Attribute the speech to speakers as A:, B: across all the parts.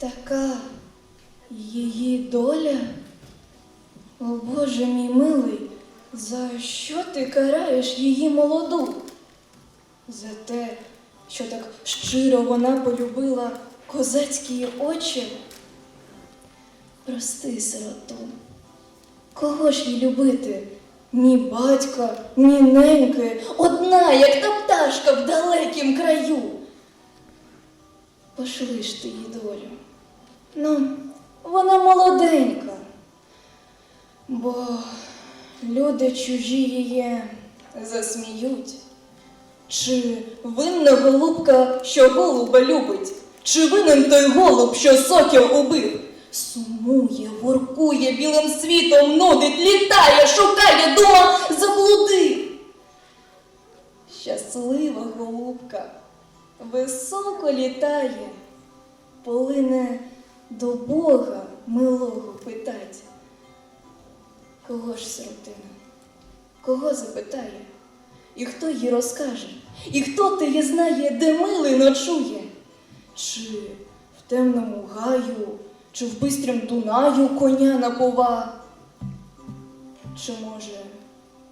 A: Така її доля. О Боже мій милий, за що ти караєш її молоду? За те, що так щиро вона полюбила козацькі очі? Прости, сироту, кого ж їй любити? Ні батька, ні неньки, одна, як та пташка в далекім краю. Пошли ж ти її долю. Ну, вона молоденька, бо люди чужі її засміють. Чи винна голубка, що голуба любить? Чи винен той голуб, що сокіл убив? Сумує, воркує, білим світом нудить, літає, шукає, дума заблудив. Щаслива голубка високо літає, полине до Бога милого питать. Кого ж сиротина? Кого запитає? І хто їй розкаже? І хто теє знає, де милий ночує? Чи в темному гаю, чи в бистрім Дунаю коня напова? Чи може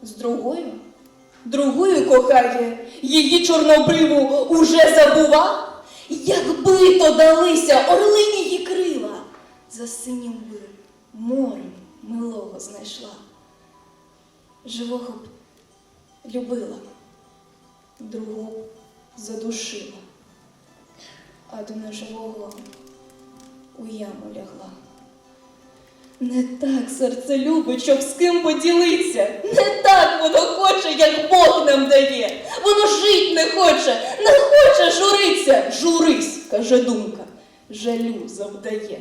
A: з другою? Другою кохає, її чорнобриву уже забува? Якби то далися орлині за синім би морем милого знайшла. Живого б любила, другу б задушила, а до неживого у яму лягла. Не так серце любить, щоб з ким поділиться. Не так воно хоче, як Бог нам дає. Воно жить не хоче, не хоче журиться. Журись, каже думка, жалю завдає.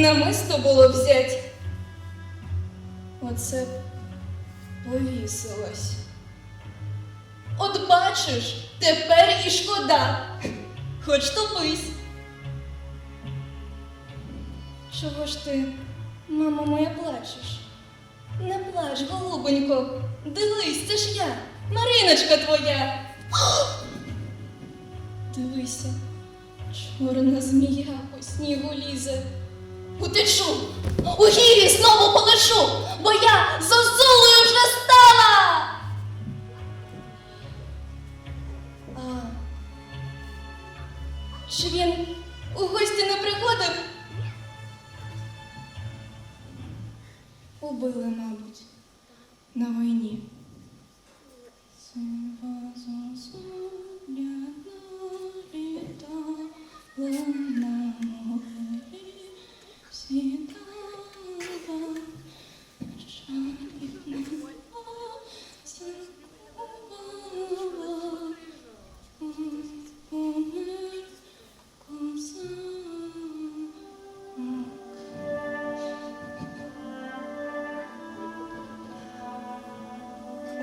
A: Намисто було взять. Оце повісилось. От бачиш, тепер і шкода. Хоч топись. Чого ж ти, мама моя, плачеш? Не плач, голубонько, дивись, це ж я, Мариночка твоя. Дивися, чорна змія по снігу лізе. Утечу, у гірі знову полежу, бо я зозулею вже стала. А чи він у гості не приходив? Убили, мабуть, на війні.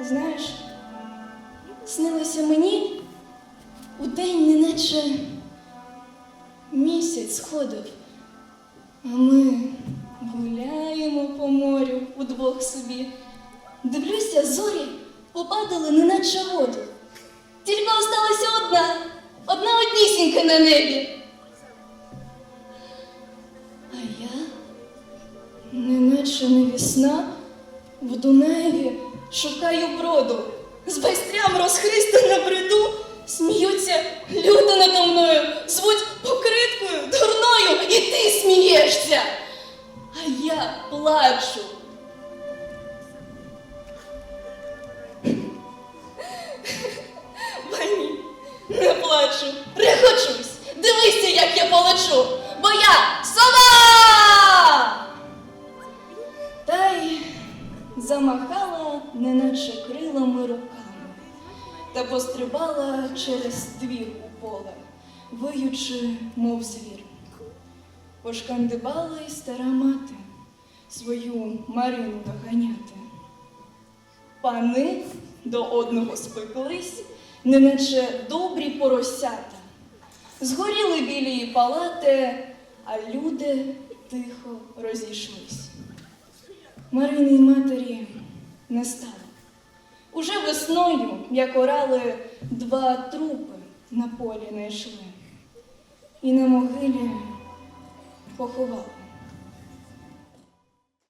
A: Знаєш, снилося мені у день, неначе місяць сходив, а ми гуляємо по морю удвох собі. Дивлюся, зорі попадали неначе воду. Тільки осталася одна, одна однісінька на небі. А я, неначе невісна, в Дунаєві шукаю броду. З байстрям розхриста на бреду сміються люди надо мною, звуть покриткою, дурною, і ти смієшся. А я плачу. Пані, не плачу, рехочусь. Дивися, як я полечу, бо я сова! Неначе крилами руками. Та пострибала через двір у поле, виючи, мов звір. Пошкандибала й стара мати свою Марину доганяти. Пани до одного спеклись, неначе добрі поросята. Згоріли білі палати, а люди тихо розійшлись. Мариній матері не стало. Уже весною, як орали, два трупи на полі не йшли. І на могилі поховали.